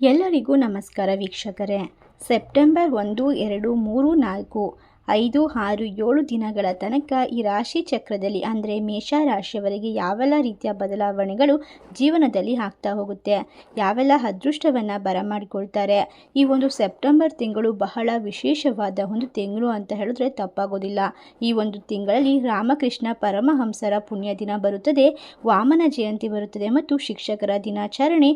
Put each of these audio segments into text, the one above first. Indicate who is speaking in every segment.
Speaker 1: ಎಲ್ಲರಿಗೂ ನಮಸ್ಕಾರ ವೀಕ್ಷಕರೇ. ಸೆಪ್ಟೆಂಬರ್ ಒಂದು ಎರಡು ಮೂರು ನಾಲ್ಕು. ಐದು, ಆರು, ಏಳು ದಿನಗಳ ತನಕ ಈ ರಾಶಿ ಚಕ್ರದಲ್ಲಿ ಅಂದರೆ ಮೇಷ ರಾಶಿಯವರಿಗೆ ಯಾವೆಲ್ಲ ರೀತಿಯ ಬದಲಾವಣೆಗಳು ಜೀವನದಲ್ಲಿ ಆಗ್ತಾ ಹೋಗುತ್ತೆ, ಯಾವೆಲ್ಲ ಅದೃಷ್ಟವನ್ನು ಬರಮಾಡಿಕೊಳ್ತಾರೆ, ಈ ಒಂದು ಸೆಪ್ಟೆಂಬರ್ ತಿಂಗಳು ಬಹಳ ವಿಶೇಷವಾದ ಒಂದು ತಿಂಗಳು ಅಂತ ಹೇಳಿದ್ರೆ ತಪ್ಪಾಗೋದಿಲ್ಲ. ಈ ಒಂದು ತಿಂಗಳಲ್ಲಿ ರಾಮಕೃಷ್ಣ ಪರಮಹಂಸರ ಪುಣ್ಯ ದಿನ ಬರುತ್ತದೆ, ವಾಮನ ಜಯಂತಿ ಬರುತ್ತದೆ ಮತ್ತು ಶಿಕ್ಷಕರ ದಿನಾಚರಣೆ.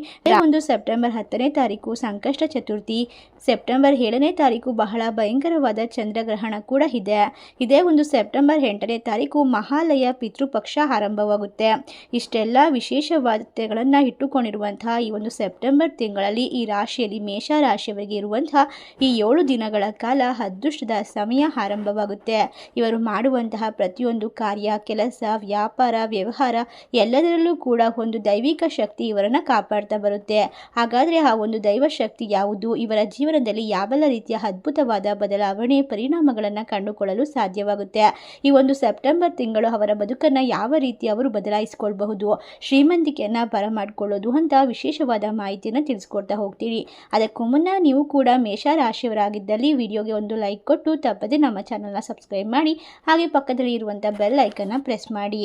Speaker 1: ಒಂದು ಸೆಪ್ಟೆಂಬರ್ ಹತ್ತನೇ ತಾರೀಕು ಸಂಕಷ್ಟ ಚತುರ್ಥಿ, ಸೆಪ್ಟೆಂಬರ್ ಏಳನೇ ತಾರೀಕು ಬಹಳ ಭಯಂಕರವಾದ ಚಂದ್ರಗ್ರಹಣ ಕೂಡ ಇದೆ. ಇದೇ ಒಂದು ಸೆಪ್ಟೆಂಬರ್ ಎಂಟನೇ ತಾರೀಕು ಮಹಾಲಯ ಪಿತೃಪಕ್ಷ ಆರಂಭವಾಗುತ್ತೆ. ಇಷ್ಟೆಲ್ಲ ವಿಶೇಷವಾದತೆಗಳನ್ನು ಇಟ್ಟುಕೊಂಡಿರುವಂತಹ ಈ ಒಂದು ಸೆಪ್ಟೆಂಬರ್ ತಿಂಗಳಲ್ಲಿ ಈ ರಾಶಿಯಲ್ಲಿ ಮೇಷ ರಾಶಿಯವರಿಗೆ ಇರುವಂತಹ ಈ ಏಳು ದಿನಗಳ ಕಾಲ ಅದೃಷ್ಟದ ಸಮಯ ಆರಂಭವಾಗುತ್ತೆ. ಇವರು ಮಾಡುವಂತಹ ಪ್ರತಿಯೊಂದು ಕಾರ್ಯ, ಕೆಲಸ, ವ್ಯಾಪಾರ, ವ್ಯವಹಾರ ಎಲ್ಲದರಲ್ಲೂ ಕೂಡ ಒಂದು ದೈವಿಕ ಶಕ್ತಿ ಇವರನ್ನು ಕಾಪಾಡ್ತಾ ಬರುತ್ತೆ. ಹಾಗಾದರೆ ಆ ಒಂದು ದೈವ ಶಕ್ತಿ ಯಾವುದು? ಇವರ ಜೀವನದಲ್ಲಿ ಯಾವೆಲ್ಲ ರೀತಿಯ ಅದ್ಭುತವಾದ ಬದಲಾವಣೆ, ಪರಿಣಾಮಗಳನ್ನು ಕಂಡುಕೊಳ್ಳಲು ಸಾಧ್ಯವಾಗುತ್ತೆ. ಈ ಒಂದು ಸೆಪ್ಟೆಂಬರ್ ತಿಂಗಳು ಅವರ ಬದುಕನ್ನು ಯಾವ ರೀತಿ ಅವರು ಬದಲಾಯಿಸಿಕೊಳ್ಬಹುದು, ಶ್ರೀಮಂತಿಕೆಯನ್ನು ಬರಮಾಡಿಕೊಳ್ಳೋದು ಅಂತ ವಿಶೇಷವಾದ ಮಾಹಿತಿಯನ್ನು ತಿಳಿಸ್ಕೊಡ್ತಾ ಹೋಗ್ತೀನಿ ಅದಕ್ಕೂ ಮುನ್ನ ನೀವು ಕೂಡ ಮೇಷ ರಾಶಿಯವರಾಗಿದ್ದಲ್ಲಿ ವಿಡಿಯೋಗೆ ಒಂದು ಲೈಕ್ ಕೊಟ್ಟು ತಪ್ಪದೆ ನಮ್ಮ ಚಾನಲ್ನ ಸಬ್ಸ್ಕ್ರೈಬ್ ಮಾಡಿ, ಹಾಗೆ ಪಕ್ಕದಲ್ಲಿ ಇರುವಂಥ ಬೆಲ್ ಐಕನ್ನ ಪ್ರೆಸ್ ಮಾಡಿ.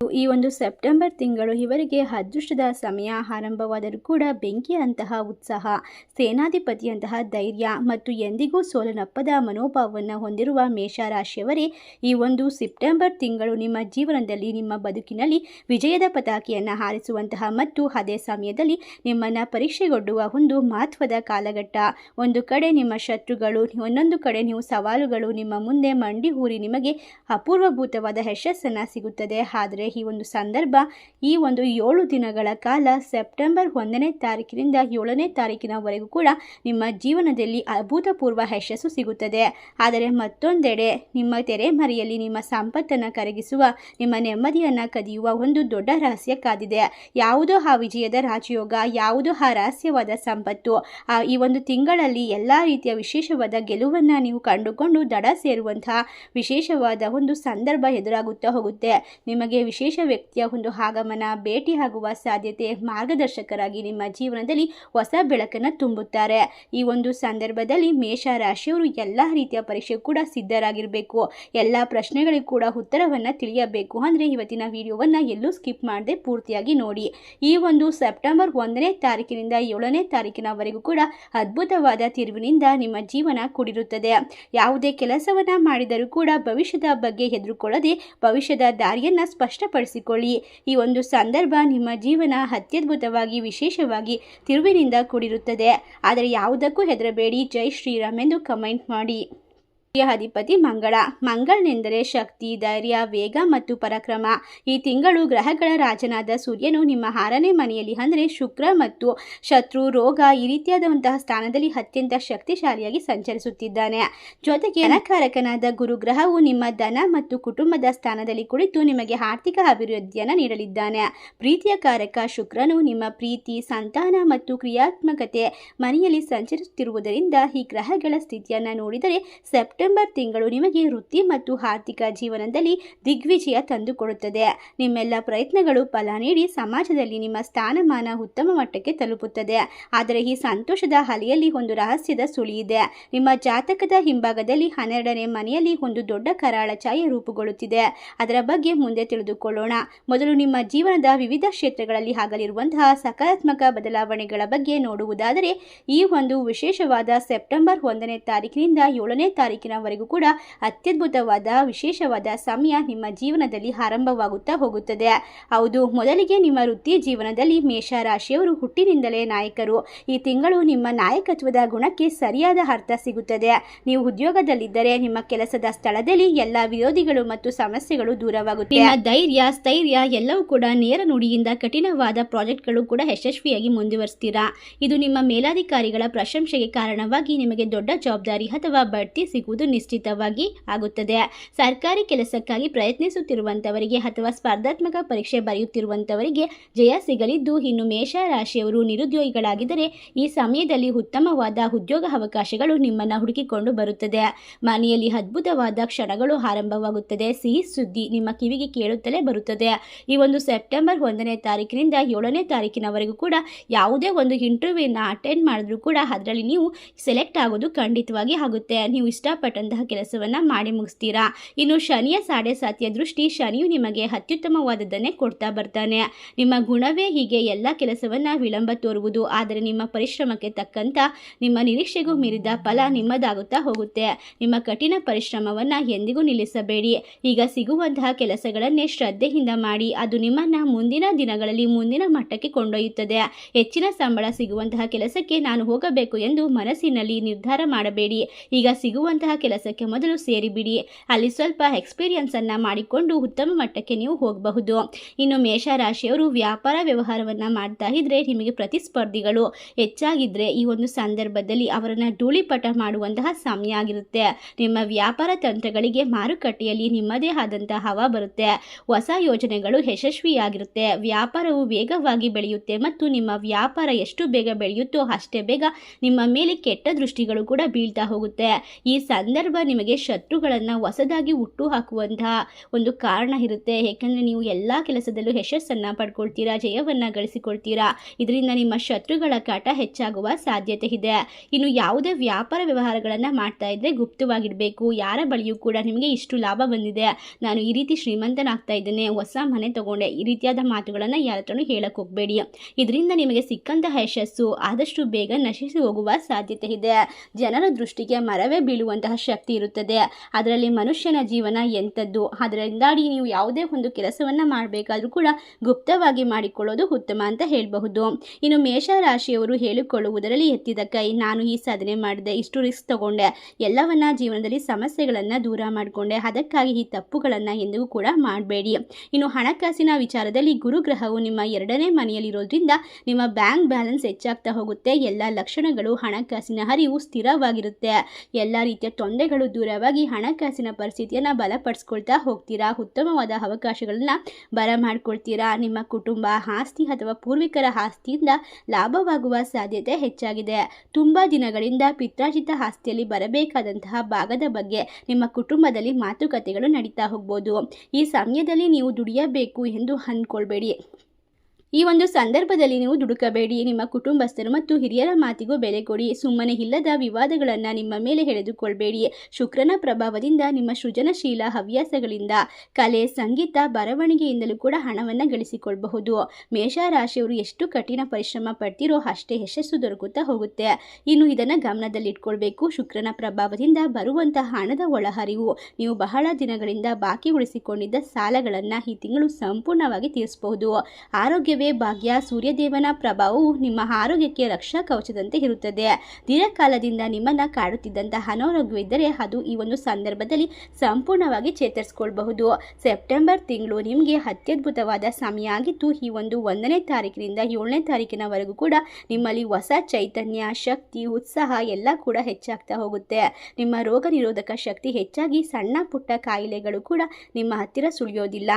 Speaker 1: ಈ ಒಂದು ಸೆಪ್ಟೆಂಬರ್ ತಿಂಗಳು ಇವರಿಗೆ ಅದೃಷ್ಟದ ಸಮಯ ಆರಂಭವಾದರೂ ಕೂಡ ಬೆಂಕಿಯಂತಹ ಉತ್ಸಾಹ, ಸೇನಾಧಿಪತಿಯಂತಹ ಧೈರ್ಯ ಮತ್ತು ಎಂದಿಗೂ ಸೋಲನಪ್ಪದ ಮನೋಭಾವವನ್ನು ಹೊಂದಿರುವ ಮೇಷರಾಶಿಯವರೇ, ಈ ಒಂದು ಸೆಪ್ಟೆಂಬರ್ ತಿಂಗಳು ನಿಮ್ಮ ಜೀವನದಲ್ಲಿ ನಿಮ್ಮ ಬದುಕಿನಲ್ಲಿ ವಿಜಯದ ಪತಾಕಿಯನ್ನು ಹಾರಿಸುವಂತಹ ಮತ್ತು ಅದೇ ಸಮಯದಲ್ಲಿ ನಿಮ್ಮನ್ನು ಪರೀಕ್ಷೆಗೊಡ್ಡುವ ಒಂದು ಮಹತ್ವದ ಕಾಲಘಟ್ಟ. ಒಂದು ಕಡೆ ನಿಮ್ಮ ಶತ್ರುಗಳು ಒಂದೊಂದು ಕಡೆ ನೀವು ಸವಾಲುಗಳು ನಿಮ್ಮ ಮುಂದೆ ಮಂಡಿ ಊರಿ ನಿಮಗೆ ಅಪೂರ್ವಭೂತವಾದ ಯಶಸ್ಸನ್ನು ಸಿಗುತ್ತದೆ. ಆದರೆ ಈ ಒಂದು ಸಂದರ್ಭ ಈ ಒಂದು ಏಳು ದಿನಗಳ ಕಾಲ ಸೆಪ್ಟೆಂಬರ್ ಒಂದನೇ ತಾರೀಕಿನಿಂದ ಏಳನೇ ತಾರೀಕಿನವರೆಗೂ ಕೂಡ ನಿಮ್ಮ ಜೀವನದಲ್ಲಿ ಅಭೂತಪೂರ್ವ ಯಶಸ್ಸು ಸಿಗುತ್ತದೆ. ಆದರೆ ಮತ್ತೊಂದೆಡೆ ನಿಮ್ಮ ತೆರೆಮರೆಯಲ್ಲಿ ನಿಮ್ಮ ಸಂಪತ್ತನ್ನು ಕರಗಿಸುವ, ನಿಮ್ಮ ನೆಮ್ಮದಿಯನ್ನು ಕದಿಯುವ ಒಂದು ದೊಡ್ಡ ರಹಸ್ಯ ಕಾದಿದೆ. ಯಾವುದೋ ಆ ವಿಜಯದ ರಾಜಯೋಗ, ಯಾವುದೋ ಆ ರಹಸ್ಯವಾದ ಸಂಪತ್ತು ಈ ಒಂದು ತಿಂಗಳಲ್ಲಿ ಎಲ್ಲ ರೀತಿಯ ವಿಶೇಷವಾದ ಗೆಲುವನ್ನು ನೀವು ಕಂಡುಕೊಂಡು ದಡ ಸೇರುವಂತಹ ವಿಶೇಷವಾದ ಒಂದು ಸಂದರ್ಭ ಎದುರಾಗುತ್ತಾ ಹೋಗುತ್ತೆ. ನಿಮಗೆ ವಿಶೇಷ ವ್ಯಕ್ತಿಯ ಒಂದು ಆಗಮನ ಭೇಟಿಯಾಗುವ ಸಾಧ್ಯತೆ ಮಾರ್ಗದರ್ಶಕರಾಗಿ ನಿಮ್ಮ ಜೀವನದಲ್ಲಿ ಹೊಸ ಬೆಳಕನ್ನು ತುಂಬುತ್ತಾರೆ. ಈ ಒಂದು ಸಂದರ್ಭದಲ್ಲಿ ಮೇಷ ರಾಶಿಯವರು ಎಲ್ಲ ರೀತಿಯ ಪರೀಕ್ಷೆ ಕೂಡ ಸಿದ್ಧರಾಗಿರಬೇಕು. ಎಲ್ಲ ಪ್ರಶ್ನೆಗಳಿಗೂ ಕೂಡ ಉತ್ತರವನ್ನು ತಿಳಿಯಬೇಕು. ಅಂದರೆ ಇವತ್ತಿನ ವಿಡಿಯೋವನ್ನು ಎಲ್ಲೂ ಸ್ಕಿಪ್ ಮಾಡದೆ ಪೂರ್ತಿಯಾಗಿ ನೋಡಿ. ಈ ಒಂದು ಸೆಪ್ಟೆಂಬರ್ ಒಂದನೇ ತಾರೀಕಿನಿಂದ ಏಳನೇ ತಾರೀಕಿನವರೆಗೂ ಕೂಡ ಅದ್ಭುತವಾದ ತಿರುವಿನಿಂದ ನಿಮ್ಮ ಜೀವನ ಕೂಡಿರುತ್ತದೆ. ಯಾವುದೇ ಕೆಲಸವನ್ನು ಮಾಡಿದರೂ ಕೂಡ ಭವಿಷ್ಯದ ಬಗ್ಗೆ ಹೆದರುಕೊಳ್ಳದೆ ಭವಿಷ್ಯದ ದಾರಿಯನ್ನು ಸ್ಪಷ್ಟಪಡಿಸಿಕೊಳ್ಳಿ. ಈ ಒಂದು ಸಂದರ್ಭ ನಿಮ್ಮ ಜೀವನ ಅತ್ಯದ್ಭುತವಾಗಿ, ವಿಶೇಷವಾಗಿ ತಿರುವಿನಿಂದ ಕೂಡಿರುತ್ತದೆ. ಆದರೆ ಯಾವುದಕ್ಕೂ ಹೆದರಬೇಡಿ. ಜೈ ಶ್ರೀರಾಮ್ ಎಂದು ಕಮೆಂಟ್ ಮಾಡಿ. ಅಧಿಪತಿ ಮಂಗಳ. ಮಂಗಳನೆಂದರೆ ಶಕ್ತಿ, ಧೈರ್ಯ, ವೇಗ ಮತ್ತು ಪರಾಕ್ರಮ. ಈ ತಿಂಗಳು ಗ್ರಹಗಳ ರಾಜನಾದ ಸೂರ್ಯನು ನಿಮ್ಮ ಆರನೇ ಮನೆಯಲ್ಲಿ ಅಂದರೆ ಶುಕ್ರ ಮತ್ತು ಶತ್ರು, ರೋಗ ಈ ರೀತಿಯಾದಂತಹ ಸ್ಥಾನದಲ್ಲಿ ಅತ್ಯಂತ ಶಕ್ತಿಶಾಲಿಯಾಗಿ ಸಂಚರಿಸುತ್ತಿದ್ದಾನೆ. ಜೊತೆಗೆ ಧನಕಾರಕನಾದ ಗುರುಗ್ರಹವು ನಿಮ್ಮ ಧನ ಮತ್ತು ಕುಟುಂಬದ ಸ್ಥಾನದಲ್ಲಿ ಕುಳಿತು ನಿಮಗೆ ಆರ್ಥಿಕ ಅಭಿವೃದ್ಧಿಯನ್ನು ನೀಡಲಿದ್ದಾನೆ. ಪ್ರೀತಿಯ ಕಾರಕ ಶುಕ್ರನು ನಿಮ್ಮ ಪ್ರೀತಿ, ಸಂತಾನ ಮತ್ತು ಕ್ರಿಯಾತ್ಮಕತೆ ಮನೆಯಲ್ಲಿ ಸಂಚರಿಸುತ್ತಿರುವುದರಿಂದ ಈ ಗ್ರಹಗಳ ಸ್ಥಿತಿಯನ್ನು ನೋಡಿದರೆ ಸೆಪ್ಟೆಂಬರ್ ಸೆಪ್ಟೆಂಬರ್ ತಿಂಗಳು ನಿಮಗೆ ವೃತ್ತಿ ಮತ್ತು ಆರ್ಥಿಕ ಜೀವನದಲ್ಲಿ ದಿಗ್ವಿಜಯ ತಂದುಕೊಡುತ್ತದೆ. ನಿಮ್ಮೆಲ್ಲ ಪ್ರಯತ್ನಗಳು ಫಲ ನೀಡಿ ಸಮಾಜದಲ್ಲಿ ನಿಮ್ಮ ಸ್ಥಾನಮಾನ ಉತ್ತಮ ಮಟ್ಟಕ್ಕೆ ತಲುಪುತ್ತದೆ. ಆದರೆ ಈ ಸಂತೋಷದ ಅಲೆಯಲ್ಲಿ ಒಂದು ರಹಸ್ಯದ ಸುಳಿಯಿದೆ ನಿಮ್ಮ ಜಾತಕದ ಹಿಂಭಾಗದಲ್ಲಿ ಹನ್ನೆರಡನೇ ಮನೆಯಲ್ಲಿ ಒಂದು ದೊಡ್ಡ ಕರಾಳ ಛಾಯೆ ರೂಪುಗೊಳ್ಳುತ್ತಿದೆ. ಅದರ ಬಗ್ಗೆ ಮುಂದೆ ತಿಳಿದುಕೊಳ್ಳೋಣ. ಮೊದಲು ನಿಮ್ಮ ಜೀವನದ ವಿವಿಧ ಕ್ಷೇತ್ರಗಳಲ್ಲಿ ಆಗಲಿರುವಂತಹ ಸಕಾರಾತ್ಮಕ ಬದಲಾವಣೆಗಳ ಬಗ್ಗೆ ನೋಡುವುದಾದರೆ, ಈ ಒಂದು ವಿಶೇಷವಾದ ಸೆಪ್ಟೆಂಬರ್ ಒಂದನೇ ತಾರೀಕಿನಿಂದ ಏಳನೇ ತಾರೀಕಿನ ವರೆಗೂ ಕೂಡ ಅತ್ಯದ್ಭುತವಾದ, ವಿಶೇಷವಾದ ಸಮಯ ನಿಮ್ಮ ಜೀವನದಲ್ಲಿ ಆರಂಭವಾಗುತ್ತಾ ಹೋಗುತ್ತದೆ. ಹೌದು, ಮೊದಲಿಗೆ ನಿಮ್ಮ ವೃತ್ತಿ ಜೀವನದಲ್ಲಿ ಮೇಷ ರಾಶಿಯವರು ಹುಟ್ಟಿನಿಂದಲೇ ನಾಯಕರು. ಈ ತಿಂಗಳು ನಿಮ್ಮ ನಾಯಕತ್ವದ ಗುಣಕ್ಕೆ ಸರಿಯಾದ ಅರ್ಥ ಸಿಗುತ್ತದೆ. ನೀವು ಉದ್ಯೋಗದಲ್ಲಿದ್ದರೆ ನಿಮ್ಮ ಕೆಲಸದ ಸ್ಥಳದಲ್ಲಿ ಎಲ್ಲ ವಿರೋಧಿಗಳು ಮತ್ತು ಸಮಸ್ಯೆಗಳು ದೂರವಾಗುತ್ತೆ. ಧೈರ್ಯ, ಸ್ಥೈರ್ಯ ಎಲ್ಲವೂ ಕೂಡ ನೇರ ನುಡಿಯಿಂದ ಕಠಿಣವಾದ ಪ್ರಾಜೆಕ್ಟ್ಗಳು ಕೂಡ ಯಶಸ್ವಿಯಾಗಿ ಮುಂದುವರಿಸ್ತೀರಾ? ಇದು ನಿಮ್ಮ ಮೇಲಾಧಿಕಾರಿಗಳ ಪ್ರಶಂಸೆಗೆ ಕಾರಣವಾಗಿ ನಿಮಗೆ ದೊಡ್ಡ ಜವಾಬ್ದಾರಿ ಅಥವಾ ಬಡ್ತಿ ಸಿಗುವುದು ನಿಶ್ಚಿತವಾಗಿ ಆಗುತ್ತದೆ. ಸರ್ಕಾರಿ ಕೆಲಸಕ್ಕಾಗಿ ಪ್ರಯತ್ನಿಸುತ್ತಿರುವಂತವರಿಗೆ ಅಥವಾ ಸ್ಪರ್ಧಾತ್ಮಕ ಪರೀಕ್ಷೆ ಬರೆಯುತ್ತಿರುವಂತವರಿಗೆ ಜಯ ಸಿಗಲಿದ್ದು, ಇನ್ನು ಮೇಷ ರಾಶಿಯವರು ನಿರುದ್ಯೋಗಿಗಳಾಗಿದ್ದರೆ ಈ ಸಮಯದಲ್ಲಿ ಉತ್ತಮವಾದ ಉದ್ಯೋಗ ಅವಕಾಶಗಳು ನಿಮ್ಮನ್ನು ಹುಡುಕಿಕೊಂಡು ಬರುತ್ತದೆ. ಮನೆಯಲ್ಲಿ ಅದ್ಭುತವಾದ ಕ್ಷಣಗಳು ಆರಂಭವಾಗುತ್ತದೆ. ಸಿಹಿ ಸುದ್ದಿ ನಿಮ್ಮ ಕಿವಿಗೆ ಕೇಳುತ್ತಲೇ ಬರುತ್ತದೆ. ಈ ಒಂದು ಸೆಪ್ಟೆಂಬರ್ ಒಂದನೇ ತಾರೀಕಿನಿಂದ ಏಳನೇ ತಾರೀಕಿನವರೆಗೂ ಕೂಡ ಯಾವುದೇ ಒಂದು ಇಂಟರ್ವ್ಯೂನ ಅಟೆಂಡ್ ಮಾಡಿದ್ರೂ ಕೂಡ ಅದರಲ್ಲಿ ನೀವು ಸೆಲೆಕ್ಟ್ ಆಗೋದು ಖಂಡಿತವಾಗಿ ಆಗುತ್ತೆ. ನೀವು ಇಷ್ಟಪಟ್ಟಂತಹ ಕೆಲಸವನ್ನು ಮಾಡಿ ಮುಗಿಸ್ತೀರಾ? ಇನ್ನು ಶನಿಯ ಸಾಡೆ ಸಾತಿಯ ದೃಷ್ಟಿ ಶನಿಯು ನಿಮಗೆ ಅತ್ಯುತ್ತಮವಾದದ್ದನ್ನೇ ಕೊಡ್ತಾ ಬರ್ತಾನೆ. ನಿಮ್ಮ ಗುಣವೇ ಹೀಗೆ ಎಲ್ಲ ಕೆಲಸವನ್ನು ವಿಳಂಬ ತೋರುವುದು. ಆದರೆ ನಿಮ್ಮ ಪರಿಶ್ರಮಕ್ಕೆ ತಕ್ಕಂತ ನಿಮ್ಮ ನಿರೀಕ್ಷೆಗೂ ಮೀರಿದ ಫಲ ನಿಮ್ಮದಾಗುತ್ತಾ ಹೋಗುತ್ತೆ. ನಿಮ್ಮ ಕಠಿಣ ಪರಿಶ್ರಮವನ್ನು ಎಂದಿಗೂ ನಿಲ್ಲಿಸಬೇಡಿ. ಈಗ ಸಿಗುವಂತಹ ಕೆಲಸಗಳನ್ನೇ ಶ್ರದ್ಧೆಯಿಂದ ಮಾಡಿ. ಅದು ನಿಮ್ಮನ್ನು ಮುಂದಿನ ದಿನಗಳಲ್ಲಿ ಮುಂದಿನ ಮಟ್ಟಕ್ಕೆ ಕೊಂಡೊಯ್ಯುತ್ತದೆ. ಹೆಚ್ಚಿನ ಸಂಬಳ ಸಿಗುವಂತಹ ಕೆಲಸಕ್ಕೆ ನಾನು ಹೋಗಬೇಕು ಎಂದು ಮನಸ್ಸಿನಲ್ಲಿ ನಿರ್ಧಾರ ಮಾಡಬೇಡಿ. ಈಗ ಸಿಗುವಂತಹ ಕೆಲಸಕ್ಕೆ ಮೊದಲು ಸೇರಿಬಿಡಿ. ಅಲ್ಲಿ ಸ್ವಲ್ಪ ಎಕ್ಸ್ಪೀರಿಯನ್ಸನ್ನು ಮಾಡಿಕೊಂಡು ಉತ್ತಮ ಮಟ್ಟಕ್ಕೆ ನೀವು ಹೋಗಬಹುದು. ಇನ್ನು ಮೇಷರಾಶಿಯವರು ವ್ಯಾಪಾರ ವ್ಯವಹಾರವನ್ನ ಮಾಡ್ತಾ ಇದ್ದರೆ ನಿಮಗೆ ಪ್ರತಿಸ್ಪರ್ಧಿಗಳು ಹೆಚ್ಚಾಗಿದ್ರೆ ಈ ಒಂದು ಸಂದರ್ಭದಲ್ಲಿ ಅವರನ್ನು ಧೂಳಿಪಟ ಮಾಡುವಂತಹ ಸಮಯ ಆಗಿರುತ್ತೆ. ನಿಮ್ಮ ವ್ಯಾಪಾರ ತಂತ್ರಗಳಿಗೆ ಮಾರುಕಟ್ಟೆಯಲ್ಲಿ ನಿಮ್ಮದೇ ಆದಂತಹ ಹವ ಬರುತ್ತೆ. ಹೊಸ ಯೋಜನೆಗಳು ಯಶಸ್ವಿಯಾಗಿರುತ್ತೆ. ವ್ಯಾಪಾರವು ವೇಗವಾಗಿ ಬೆಳೆಯುತ್ತೆ ಮತ್ತು ನಿಮ್ಮ ವ್ಯಾಪಾರ ಎಷ್ಟು ಬೇಗ ಬೆಳೆಯುತ್ತೋ ಅಷ್ಟೇ ಬೇಗ ನಿಮ್ಮ ಮೇಲೆ ಕೆಟ್ಟ ದೃಷ್ಟಿಗಳು ಕೂಡ ಬೀಳ್ತಾ ಹೋಗುತ್ತೆ. ಈ ಸಂದರ್ಭ ನಿಮಗೆ ಶತ್ರುಗಳನ್ನು ಹೊಸದಾಗಿ ಹುಟ್ಟು ಹಾಕುವಂತಹ ಒಂದು ಕಾರಣ ಇರುತ್ತೆ. ಏಕೆಂದರೆ ನೀವು ಎಲ್ಲ ಕೆಲಸದಲ್ಲೂ ಯಶಸ್ಸನ್ನು ಪಡ್ಕೊಳ್ತೀರಾ, ಜಯವನ್ನು ಗಳಿಸಿಕೊಳ್ತೀರಾ. ಇದರಿಂದ ನಿಮ್ಮ ಶತ್ರುಗಳ ಕಾಟ ಹೆಚ್ಚಾಗುವ ಸಾಧ್ಯತೆ ಇದೆ. ಇನ್ನು ಯಾವುದೇ ವ್ಯಾಪಾರ ವ್ಯವಹಾರಗಳನ್ನು ಮಾಡ್ತಾ ಇದ್ದರೆ ಗುಪ್ತವಾಗಿಡಬೇಕು ಯಾರ ಬಳಿಯೂ ಕೂಡ ನಿಮಗೆ ಇಷ್ಟು ಲಾಭ ಬಂದಿದೆ. ನಾನು ಈ ರೀತಿ ಶ್ರೀಮಂತನಾಗ್ತಾ ಇದ್ದೇನೆ. ಹೊಸ ಮನೆ ತಗೊಂಡೆ. ಈ ರೀತಿಯಾದ ಮಾತುಗಳನ್ನು ಯಾರ ಹತ್ರನೂ ಹೇಳಕ್ಕೆ ಹೋಗಬೇಡಿ. ಇದರಿಂದ ನಿಮಗೆ ಸಿಕ್ಕಂತಹ ಯಶಸ್ಸು ಆದಷ್ಟು ಬೇಗ ನಶಿಸಿ ಹೋಗುವ ಸಾಧ್ಯತೆ ಇದೆ. ಜನರ ದೃಷ್ಟಿಗೆ ಮರವೇ ಬೀಳುವಂತಹ ಶಕ್ತಿ ಇರುತ್ತದೆ. ಅದರಲ್ಲಿ ಮನುಷ್ಯನ ಜೀವನ ಎಂಥದ್ದು? ಅದರಿಂದಾಗಿ ನೀವು ಯಾವುದೇ ಒಂದು ಕೆಲಸವನ್ನು ಮಾಡಬೇಕಾದ್ರೂ ಕೂಡ ಗುಪ್ತವಾಗಿ ಮಾಡಿಕೊಳ್ಳೋದು ಉತ್ತಮ ಅಂತ ಹೇಳಬಹುದು. ಇನ್ನು ಮೇಷರಾಶಿಯವರು ಹೇಳಿಕೊಳ್ಳುವುದರಲ್ಲಿ ಎತ್ತಿದ ಕೈ. ನಾನು ಈ ಸಾಧನೆ ಮಾಡಿದೆ, ಇಷ್ಟು ರಿಸ್ಕ್ ತಗೊಂಡೆ, ಎಲ್ಲವನ್ನ ಜೀವನದಲ್ಲಿ ಸಮಸ್ಯೆಗಳನ್ನು ದೂರ ಮಾಡಿಕೊಂಡೆ, ಅದಕ್ಕಾಗಿ ಈ ತಪ್ಪುಗಳನ್ನು ಎಂದಿಗೂ ಕೂಡ ಮಾಡಬೇಡಿ. ಇನ್ನು ಹಣಕಾಸಿನ ವಿಚಾರದಲ್ಲಿ ಗುರುಗ್ರಹವು ನಿಮ್ಮ ಎರಡನೇ ಮನೆಯಲ್ಲಿರೋದ್ರಿಂದ ನಿಮ್ಮ ಬ್ಯಾಂಕ್ ಬ್ಯಾಲೆನ್ಸ್ ಹೆಚ್ಚಾಗ್ತಾ ಹೋಗುತ್ತೆ. ಎಲ್ಲ ಲಕ್ಷಣಗಳು ಹಣಕಾಸಿನ ಹರಿವು ಸ್ಥಿರವಾಗಿರುತ್ತೆ. ಎಲ್ಲ ರೀತಿಯ ತೊಂದರೆಗಳು ದೂರವಾಗಿ ಹಣಕಾಸಿನ ಪರಿಸ್ಥಿತಿಯನ್ನು ಬಲಪಡಿಸ್ಕೊಳ್ತಾ ಹೋಗ್ತೀರಾ? ಉತ್ತಮವಾದ ಅವಕಾಶಗಳನ್ನ ಬರ ಮಾಡ್ಕೊಳ್ತೀರಾ? ನಿಮ್ಮ ಕುಟುಂಬ ಆಸ್ತಿ ಅಥವಾ ಪೂರ್ವಿಕರ ಆಸ್ತಿಯಿಂದ ಲಾಭವಾಗುವ ಸಾಧ್ಯತೆ ಹೆಚ್ಚಾಗಿದೆ. ತುಂಬ ದಿನಗಳಿಂದ ಪಿತ್ರಾಜಿತ ಆಸ್ತಿಯಲ್ಲಿ ಬರಬೇಕಾದಂತಹ ಭಾಗದ ಬಗ್ಗೆ ನಿಮ್ಮ ಕುಟುಂಬದಲ್ಲಿ ಮಾತುಕತೆಗಳು ನಡೀತಾ ಹೋಗ್ಬೋದು. ಈ ಸಮಯದಲ್ಲಿ ನೀವು ದುಡಿಯಬೇಕು ಎಂದು ಅಂದ್ಕೊಳ್ಬೇಡಿ ಈ ಒಂದು ಸಂದರ್ಭದಲ್ಲಿ ನೀವು ದುಡುಕಬೇಡಿ. ನಿಮ್ಮ ಕುಟುಂಬಸ್ಥರು ಮತ್ತು ಹಿರಿಯರ ಮಾತಿಗೂ ಬೆಲೆ ಕೊಡಿ. ಸುಮ್ಮನೆ ಇಲ್ಲದ ವಿವಾದಗಳನ್ನು ನಿಮ್ಮ ಮೇಲೆ ಎಳೆದುಕೊಳ್ಬೇಡಿ. ಶುಕ್ರನ ಪ್ರಭಾವದಿಂದ, ನಿಮ್ಮ ಸೃಜನಶೀಲ ಹವ್ಯಾಸಗಳಿಂದ, ಕಲೆ, ಸಂಗೀತ, ಬರವಣಿಗೆಯಿಂದಲೂ ಕೂಡ ಹಣವನ್ನು ಗಳಿಸಿಕೊಳ್ಳಬಹುದು ಮೇಷರಾಶಿಯವರು ಎಷ್ಟು ಕಠಿಣ ಪರಿಶ್ರಮ ಪಡ್ತಿರೋ ಅಷ್ಟೇ ಯಶಸ್ಸು ದೊರಕುತ್ತಾ ಹೋಗುತ್ತೆ. ಇನ್ನು ಇದನ್ನು ಗಮನದಲ್ಲಿಟ್ಕೊಳ್ಬೇಕು. ಶುಕ್ರನ ಪ್ರಭಾವದಿಂದ ಬರುವಂತಹ ಹಣದ ಒಳಹರಿವು ನೀವು ಬಹಳ ದಿನಗಳಿಂದ ಬಾಕಿ ಉಳಿಸಿಕೊಂಡಿದ್ದ ಸಾಲಗಳನ್ನು ಈ ತಿಂಗಳು ಸಂಪೂರ್ಣವಾಗಿ ತೀರಿಸಬಹುದು. ಆರೋಗ್ಯವೇ ಭಾಗ್ಯ ಸೂರ್ಯದೇವನ ಪ್ರಭಾವವು ನಿಮ್ಮ ಆರೋಗ್ಯಕ್ಕೆ ರಕ್ಷಾ ಕವಚದಂತೆ ಇರುತ್ತದೆ. ದೀರ್ಘಕಾಲದಿಂದ ನಿಮ್ಮನ್ನು ಕಾಡುತ್ತಿದ್ದಂತಹ ಅನಾರೋಗ್ಯವಿದ್ದರೆ ಅದು ಈ ಒಂದು ಸಂದರ್ಭದಲ್ಲಿ ಸಂಪೂರ್ಣವಾಗಿ ಚೇತರಿಸಿಕೊಳ್ಳಬಹುದು ಸೆಪ್ಟೆಂಬರ್ ತಿಂಗಳು ನಿಮಗೆ ಅತ್ಯದ್ಭುತವಾದ ಸಮಯ ಆಗಿದ್ದು, ಈ ಒಂದು ಒಂದನೇ ತಾರೀಕಿನಿಂದ ಏಳನೇ ತಾರೀಕಿನವರೆಗೂ ಕೂಡ ನಿಮ್ಮಲ್ಲಿ ಹೊಸ ಚೈತನ್ಯ, ಶಕ್ತಿ, ಉತ್ಸಾಹ ಎಲ್ಲ ಕೂಡ ಹೆಚ್ಚಾಗ್ತಾ ಹೋಗುತ್ತೆ. ನಿಮ್ಮ ರೋಗ ನಿರೋಧಕ ಶಕ್ತಿ ಹೆಚ್ಚಾಗಿ ಸಣ್ಣ ಪುಟ್ಟ ಕಾಯಿಲೆಗಳು ಕೂಡ ನಿಮ್ಮ ಹತ್ತಿರ ಸುಳಿಯೋದಿಲ್ಲ.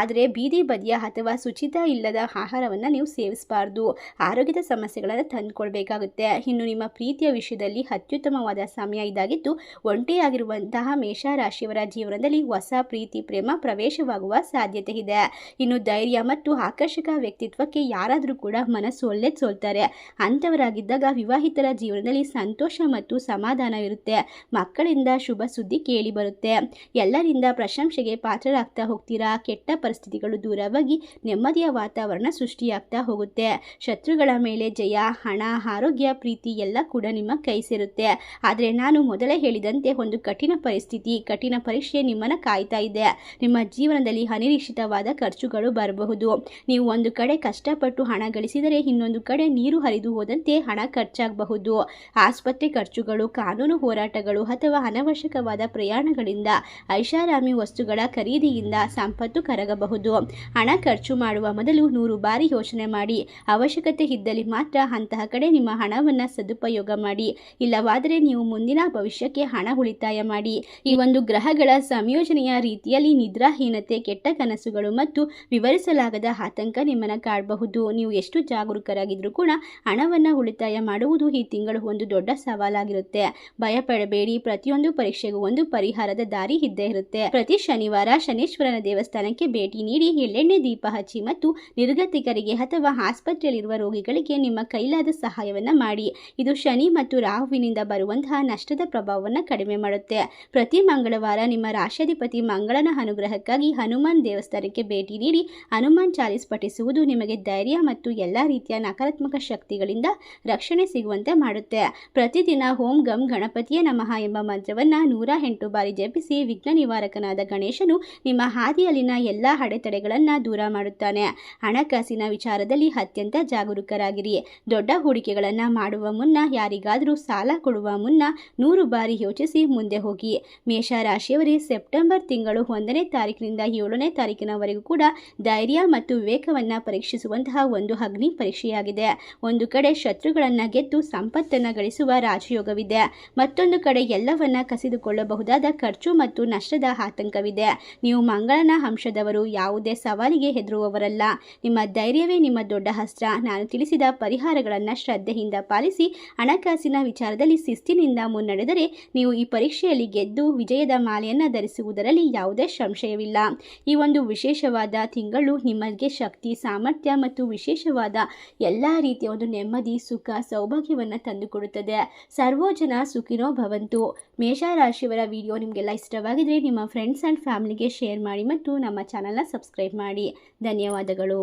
Speaker 1: ಆದರೆ ಬೀದಿ ಬದಿಯ ಅಥವಾ ಶುಚಿತ ಇಲ್ಲದ ಆಹಾರವನ್ನು ನೀವು ಸೇವಿಸಬಾರ್ದು. ಆರೋಗ್ಯದ ಸಮಸ್ಯೆಗಳನ್ನು ತಂದುಕೊಳ್ಬೇಕಾಗುತ್ತೆ. ಇನ್ನು ನಿಮ್ಮ ಪ್ರೀತಿಯ ವಿಷಯದಲ್ಲಿ ಅತ್ಯುತ್ತಮವಾದ ಸಮಯ ಇದಾಗಿದ್ದು, ಒಂಟಿಯಾಗಿರುವಂತಹ ಮೇಷರಾಶಿಯವರ ಜೀವನದಲ್ಲಿ ಹೊಸ ಪ್ರೀತಿ, ಪ್ರೇಮ ಪ್ರವೇಶವಾಗುವ ಸಾಧ್ಯತೆ ಇದೆ. ಇನ್ನು ಧೈರ್ಯ ಮತ್ತು ಆಕರ್ಷಕ ವ್ಯಕ್ತಿತ್ವಕ್ಕೆ ಯಾರಾದರೂ ಕೂಡ ಮನಸ್ಸು ಒಳ್ಳೆ ಸೋಲ್ತಾರೆ. ಅಂಥವರಾಗಿದ್ದಾಗ ವಿವಾಹಿತರ ಜೀವನದಲ್ಲಿ ಸಂತೋಷ ಮತ್ತು ಸಮಾಧಾನ ಇರುತ್ತೆ. ಮಕ್ಕಳಿಂದ ಶುಭ ಸುದ್ದಿ ಕೇಳಿ ಬರುತ್ತೆ. ಎಲ್ಲರಿಂದ ಪ್ರಶಂಸೆಗೆ ಪಾತ್ರರಾಗ್ತಾ ಹೋಗ್ತೀರಾ? ಕೆಟ್ಟ ಪರಿಸ್ಥಿತಿಗಳು ದೂರವಾಗಿ ನೆಮ್ಮದಿಯ ವಾತಾವರಣ ಸೃಷ್ಟಿಯಾಗ್ತಾ ಹೋಗುತ್ತೆ. ಶತ್ರುಗಳ ಮೇಲೆ ಜಯ, ಹಣ, ಆರೋಗ್ಯ, ಪ್ರೀತಿ ಎಲ್ಲ ಕೂಡ ನಿಮ್ಮ ಕೈ ಸೇರುತ್ತೆ. ಆದರೆ ನಾನು ಮೊದಲೇ ಹೇಳಿದಂತೆ ಒಂದು ಕಠಿಣ ಪರಿಸ್ಥಿತಿ, ಕಠಿಣ ಪರೀಕ್ಷೆ ನಿಮ್ಮನ್ನು ಕಾಯ್ತಾ ಇದೆ. ನಿಮ್ಮ ಜೀವನದಲ್ಲಿ ಅನಿರೀಕ್ಷಿತವಾದ ಖರ್ಚುಗಳು ಬರಬಹುದು. ನೀವು ಒಂದು ಕಡೆ ಕಷ್ಟಪಟ್ಟು ಹಣ ಗಳಿಸಿದರೆ ಇನ್ನೊಂದು ಕಡೆ ನೀರು ಹರಿದು ಹೋದಂತೆ ಹಣ ಖರ್ಚಾಗಬಹುದು. ಆಸ್ಪತ್ರೆ ಖರ್ಚುಗಳು, ಕಾನೂನು ಹೋರಾಟಗಳು ಅಥವಾ ಅನವಶ್ಯಕವಾದ ಪ್ರಯಾಣಗಳಿಂದ ಐಷಾರಾಮಿ ವಸ್ತುಗಳ ಖರೀದಿಯಿಂದ ಸಂಪತ್ತು ಕರಗಬಹುದು. ಹಣ ಖರ್ಚು ಮಾಡುವ ಮೊದಲು ನೂರು ಬಾರಿ ಯೋಚನೆ ಮಾಡಿ. ಅವಶ್ಯಕತೆ ಇದ್ದಲ್ಲಿ ಮಾತ್ರ ಅಂತಹ ಕಡೆ ನಿಮ್ಮ ಹಣವನ್ನು ಸದುಪಯೋಗ ಮಾಡಿ. ಇಲ್ಲವಾದರೆ ನೀವು ಮುಂದಿನ ಭವಿಷ್ಯಕ್ಕೆ ಹಣ ಉಳಿತಾಯ ಮಾಡಿ. ಈ ಒಂದು ಗ್ರಹಗಳ ಸಂಯೋಜನೆಯ ರೀತಿಯಲ್ಲಿ ನಿದ್ರಾಹೀನತೆ, ಕೆಟ್ಟ ಕನಸುಗಳು ಮತ್ತು ವಿವರಿಸಲಾಗದ ಆತಂಕ ನಿಮ್ಮನ್ನು ಕಾಡಬಹುದು. ನೀವು ಎಷ್ಟು ಜಾಗರೂಕರಾಗಿದ್ರೂ ಕೂಡ ಹಣವನ್ನು ಉಳಿತಾಯ ಮಾಡುವುದು ಈ ತಿಂಗಳು ಒಂದು ದೊಡ್ಡ ಸವಾಲಾಗಿರುತ್ತೆ. ಭಯಪಡಬೇಡಿ. ಪ್ರತಿಯೊಂದು ಪರೀಕ್ಷೆಗೂ ಒಂದು ಪರಿಹಾರದ ದಾರಿ ಇದ್ದೇ ಇರುತ್ತೆ. ಪ್ರತಿ ಶನಿವಾರ ಶನೇಶ್ವರನ ದೇವಸ್ಥಾನಕ್ಕೆ ಭೇಟಿ ನೀಡಿ ಎಳ್ಳೆಣ್ಣೆ ದೀಪ ಹಚ್ಚಿ ಮತ್ತು ನಿರ್ಗತಿಕರಿಗೆ ಅಥವಾ ಆಸ್ಪತ್ರೆಯಲ್ಲಿರುವ ರೋಗಿಗಳಿಗೆ ನಿಮ್ಮ ಕೈಲಾದ ಸಹಾಯವನ್ನ ಮಾಡಿ. ಇದು ಶನಿ ಮತ್ತು ರಾಹುವಿನಿಂದ ಬರುವಂತಹ ನಷ್ಟದ ಪ್ರಭಾವವನ್ನು ಕಡಿಮೆ ಮಾಡುತ್ತೆ. ಪ್ರತಿ ಮಂಗಳವಾರ ನಿಮ್ಮ ರಾಷ್ಟ್ರಾಧಿಪತಿ ಮಂಗಳನ ಅನುಗ್ರಹಕ್ಕಾಗಿ ಹನುಮಾನ್ ದೇವಸ್ಥಾನಕ್ಕೆ ಭೇಟಿ ನೀಡಿ ಹನುಮಾನ್ ಚಾಲೀಸ್ ಪಠಿಸುವುದು ನಿಮಗೆ ಧೈರ್ಯ ಮತ್ತು ಎಲ್ಲ ರೀತಿಯ ನಕಾರಾತ್ಮಕ ಶಕ್ತಿಗಳಿಂದ ರಕ್ಷಣೆ ಸಿಗುವಂತೆ ಮಾಡುತ್ತೆ. ಪ್ರತಿದಿನ ಓಂ ಗಂ ಗಣಪತಿಯ ನಮಃ ಎಂಬ ಮಂತ್ರವನ್ನು ನೂರ ಎಂಟು ಬಾರಿ ಜಪಿಸಿ ವಿಘ್ನ ನಿವಾರಕನಾದ ಗಣೇಶನು ನಿಮ್ಮ ಹಾದಿಯಲ್ಲಿನ ಎಲ್ಲ ಅಡೆತಡೆಗಳನ್ನು ದೂರ ಮಾಡುತ್ತಾನೆ. ಹಣಕಾಸಿನ ವಿಚಾರದಲ್ಲಿ ಅತ್ಯಂತ ಜಾಗರೂಕರಾಗಿರಿ. ದೊಡ್ಡ ಹೂಡಿಕೆಗಳನ್ನು ಮಾಡುವ ಮುನ್ನ ಯಾರಿಗಾದರೂ ಸಾಲ ಕೊಡುವ ಮುನ್ನ ನೂರು ಬಾರಿ ಯೋಚಿಸಿ ಮುಂದೆ ಹೋಗಿ. ಮೇಷ ಮೇಷರಾಶಿಯವರೇ, ಸೆಪ್ಟೆಂಬರ್ ತಿಂಗಳು ಒಂದನೇ ತಾರೀಕಿನಿಂದ ಏಳನೇ ತಾರೀಕಿನವರೆಗೂ ಕೂಡ ಧೈರ್ಯ ಮತ್ತು ವಿವೇಕವನ್ನು ಪರೀಕ್ಷಿಸುವಂತಹ ಒಂದು ಅಗ್ನಿ ಪರೀಕ್ಷೆಯಾಗಿದೆ. ಒಂದು ಕಡೆ ಶತ್ರುಗಳನ್ನು ಗೆದ್ದು ಸಂಪತ್ತನ್ನು ಗಳಿಸುವ ರಾಜಯೋಗವಿದೆ. ಮತ್ತೊಂದು ಕಡೆ ಎಲ್ಲವನ್ನ ಕಸಿದುಕೊಳ್ಳಬಹುದಾದ ಖರ್ಚು ಮತ್ತು ನಷ್ಟದ ಆತಂಕವಿದೆ. ನೀವು ಮಂಗಳನ ಅಂಶದವರು, ಯಾವುದೇ ಸವಾಲಿಗೆ ಹೆದರುವವರಲ್ಲ. ನಿಮ್ಮ ಧೈರ್ಯವೇ ನಿಮ್ಮ ದೊಡ್ಡ ಅಸ್ತ್ರ. ನಾನು ತಿಳಿಸಿದ ಪರಿಹಾರಗಳನ್ನು ಶ್ರದ್ಧೆಯಿಂದ ಪಾಲಿಸಿ, ಹಣಕಾಸಿನ ವಿಚಾರದಲ್ಲಿ ಶಿಸ್ತಿನಿಂದ ಮುನ್ನಡೆದರೆ ನೀವು ಈ ಪರೀಕ್ಷೆಯಲ್ಲಿ ಗೆದ್ದು ವಿಜಯದ ಮಾಲೆಯನ್ನು ಧರಿಸುವುದರಲ್ಲಿ ಯಾವುದೇ ಸಂಶಯವಿಲ್ಲ. ಈ ಒಂದು ವಿಶೇಷವಾದ ತಿಂಗಳು ನಿಮಗೆ ಶಕ್ತಿ, ಸಾಮರ್ಥ್ಯ ಮತ್ತು ವಿಶೇಷವಾದ ಎಲ್ಲ ರೀತಿಯ ಒಂದು ನೆಮ್ಮದಿ, ಸುಖ, ಸೌಭಾಗ್ಯವನ್ನು ತಂದುಕೊಡುತ್ತದೆ. ಸರ್ವೋಜನ ಸುಖಿನೋ ಭವಂತು. ಮೇಷರಾಶಿಯವರ ವಿಡಿಯೋ ನಿಮಗೆಲ್ಲ ಇಷ್ಟವಾಗಿದ್ರೆ ನಿಮ್ಮ ಫ್ರೆಂಡ್ಸ್ ಆ್ಯಂಡ್ ಫ್ಯಾಮಿಲಿಗೆ ಶೇರ್ ಮಾಡಿ ಮತ್ತು ನಮ್ಮ ಚಾನಲ್ನ ಸಬ್ಸ್ಕ್ರೈಬ್ ಮಾಡಿ. ಧನ್ಯವಾದಗಳು.